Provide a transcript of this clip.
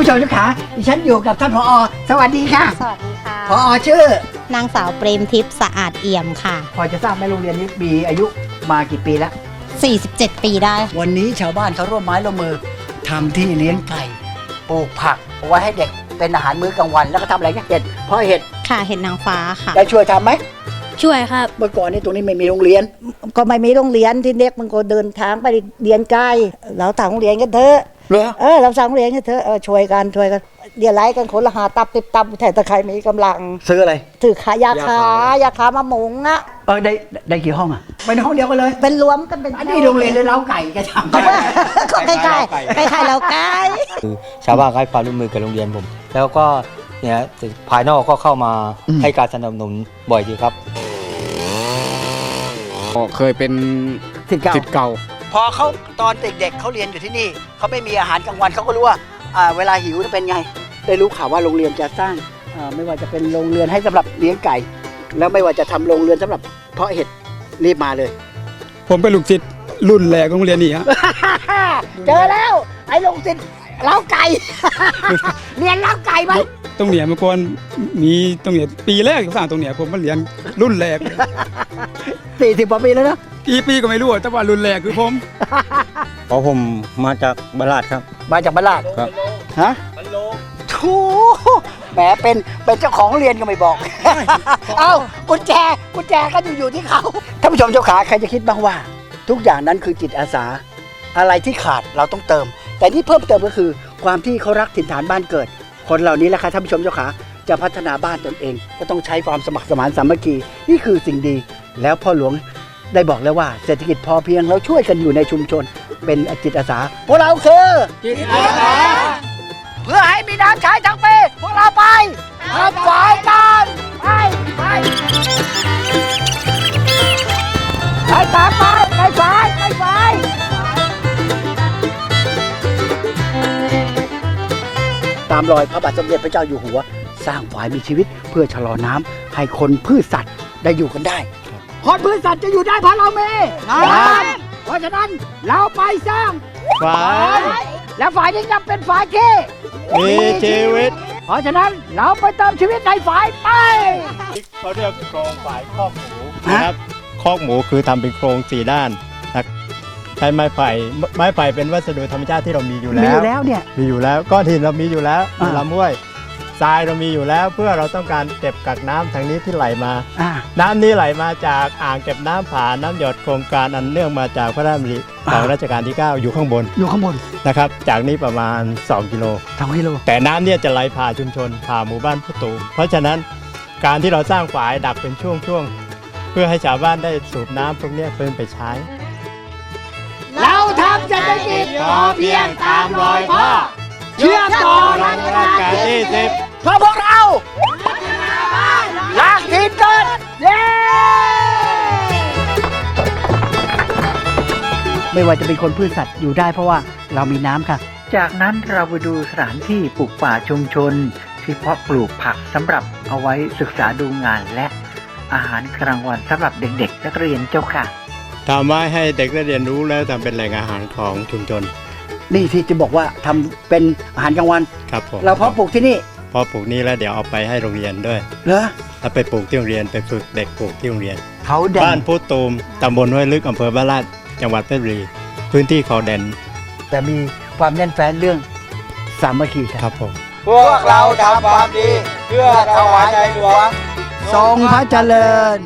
ผู้ชมทุกขาดิฉันอยู่กับท่านผอ สวัสดีค่ะ สวัสดีค่ะผอชื่อ นางสาวเปรมทิพย์สะอาดเอี่ยมค่ะ พอจะทราบไหมโรงเรียนนี้มีอายุมากี่ปีแล้ว 47 ปีได้ค่ะวันนี้ชาวบ้านเขาร่วมไม้ร่วมมือทำที่เลี้ยงไก่ปลูกผักเอาไว้ให้เด็กเป็นอาหารมื้อกลางวันแล้วก็ทำอะไรนะเห็ดเพราะเห็ดค่ะเห็นนางฟ้าค่ะ ได้ช่วยทำไหมช่วยครับ เมื่อก่อนนี่ตรงนี้ไม่มีโรงเรียน ก็ไม่มีโรงเรียนที่เด็กมันก็เดินทางไปเรียนไกลเราทางโรงเรียนกันเถอะ เหรอเออเราทางโรงเรียนกันเถอะเออช่วยกันช่วยกันเดี๋ยวไล่กันคนละหาตับติบตับแต่ตะใครมีกำลังซื้ออะไร ถือขายาคายาคามาหมุงอะเออได้ได้กี่ห้องอะไปในห้องเดียวกันเลย เป็นรวมกันเป็นอันนี้โรงเรียนเลยเล้าไก่จะทำก็ใกล้ใกล้ใกล้ใกล้ๆเราใกล้ชาวบ้านก็ให้ความร่วมมือกับโรงเรียนผม แล้วก็เนี่ยภายนอกก็เข้ามาให้การสนับสนุนบ่อยดีครับก็เคยเป็นสิทธิ์เก่าสิทธิ์เก่า พอเขาตอนเด็กๆเขาเรียนอยู่ที่นี่เขาไม่มีอาหารกลางวันเขาก็รู้ว่าอ่าเวลาหิวจะเป็นไง ได้รู้ข่าวว่าโรงเรียนจะสร้างอ่าไม่ว่าจะเป็นโรงเรือนให้สำหรับเลี้ยงไก่ แล้วไม่ว่าจะทำโรงเรือนสำหรับเพาะเห็ดรีบมาเลย ผมเป็นลูกศิษย์รุ่นแรกของโรงเรียนนี้ฮะ เจอแล้ว ไอ้ลงสิทธิ์เล้าไก่ เรียนเล้าไก่ไหม ตรงเนี้ยเมื่อก่อนมีตรงเนี้ยปีแรกที่สร้างตรงเนี้ยผมมาเรียนรุ่นแรก สี่สิบกว่าปีแล้วเนอะ กี่ปีก็ไม่รู้อะแต่ว่ารุ่นแรกคือผมเพราะผมมาจากบาลาดครับ มาจากบ้านลาดครับ ฮะทูแหมเป็นเป็นเจ้าของเรียนก็ไม่บอก เอ้ากุญแจกุญแจก็อยู่อยู่ที่เขาท่านผู้ชมเจ้าขาใครจะคิดบ้างว่า ทุกอย่างนั้นคือจิตอาสา อะไรที่ขาดเราต้องเติม แต่ที่เพิ่มเติมก็คือความที่เขารักถิ่นฐานบ้านเกิด คนเหล่านี้แหละค่ะท่านผู้ชมเจ้าขาจะพัฒนาบ้านตนเอง ก็ต้องใช้ความสมัครสมานสามัคคีนี่คือสิ่งดีแล้วพ่อหลวง ได้บอกแล้วว่าเศรษฐกิจพอเพียงเราช่วยกันอยู่ในชุมชน เป็นจิตอาสาพวกเราคือจิตอาสาเพื่อให้มีน้ำใช้ทั้งปีพวกเราไปทำฝ่ายกันไปไปไปตามไปไปฝายไปฝายตามรอยพระบาทสมเด็จพระเจ้าอยู่หัว สร้างฝ่ายมีชีวิตเพื่อชะลอน้ำให้คนพืชสัตว์ได้อยู่กันได้ คนพืชสัตว์จะอยู่ได้เพราะเรามีน้ำเพราะฉะนั้นเราไปสร้างฝ่ายและฝ่ายนี้จะเป็นฝ่ายที่มีชีวิต เพราะฉะนั้นเราไปเติมชีวิตในฝ่ายไปเขาเรียกโครงฝ่ายคอกหมูนะครับคอกหมูคือทำเป็นโครงสี่ด้านนะใช้ไม้ไผ่ไม้ไผ่เป็นวัสดุธรรมชาติที่เรามีอยู่มีแล้อวยู่แล้วเนี่ยมีอยู่แล้วก้อนหินเรามีอยู่แล้วอ่าลำห้วย ทรายเรามีอยู่แล้วเพื่อเราต้องการเก็บกักน้ำทางนี้ที่ไหลมา อ่า น้ำนี้ไหลมาจากอ่างเก็บน้ำผาน้ำหยดโครงการอันเนื่องมาจากพระราชดำริของอ่า รัชกาลที่ 9 อยู่ข้างบนอยู่ข้างบนนะครับ จากนี้ประมาณ 2 กิโล สองกิโลแต่น้ำเนี่ยจะไหลผ่าชุมชนผ่าหมู่บ้านผู้ตูมเพราะฉะนั้นการที่เราสร้างฝายดักเป็นช่วงๆ เพื่อให้ชาวบ้านได้สูบน้ำพวกเนี้ยเพิ่มไปใช้ เราทำเศรษฐกิจพอเพียงตามรอยพ่อ เชื่อมต่อรัชกาลที่สิบ เพราะพวกเรารักถิ่นเกินเย้ไม่ว่าจะเป็นคนพืชสัตว์อยู่ได้เพราะว่าเรามีน้ำค่ะ จากนั้นเราไปดูสถานที่ปลูกป่าชุมชน ที่เพาะปลูกผักสำหรับเอาไว้ศึกษาดูงานและอาหารกลางวันสำหรับเด็กๆ นักเรียนเจ้าค่ะทำไว้ให้เด็กได้เรียนรู้แล้วทำเป็นแหล่งอาหารของชุมชน นี่ที่จะบอกว่าทำเป็นอาหารกลางวัน ครับผมเราเพาะปลูกที่นี่ พอปลูกนี้แล้วเดี๋ยวเอาไปให้โรงเรียนด้วยเหรอแล้วไปปลูกที่โรงเรียนไปฝึกเด็กปลูกที่โรงเรียน เขาแดบ้างนพุตูมตำบลห้วยลึกอำเภอบ้านลาดจังหวัดเพชรบุรีพื้นที่เขาแดนแต่มีความแน่นแฟ้นเรื่องสามัคคีค่ะครับผม พวกเราทำความดี เพื่อถวายในหลวง ทรงพระเจริญ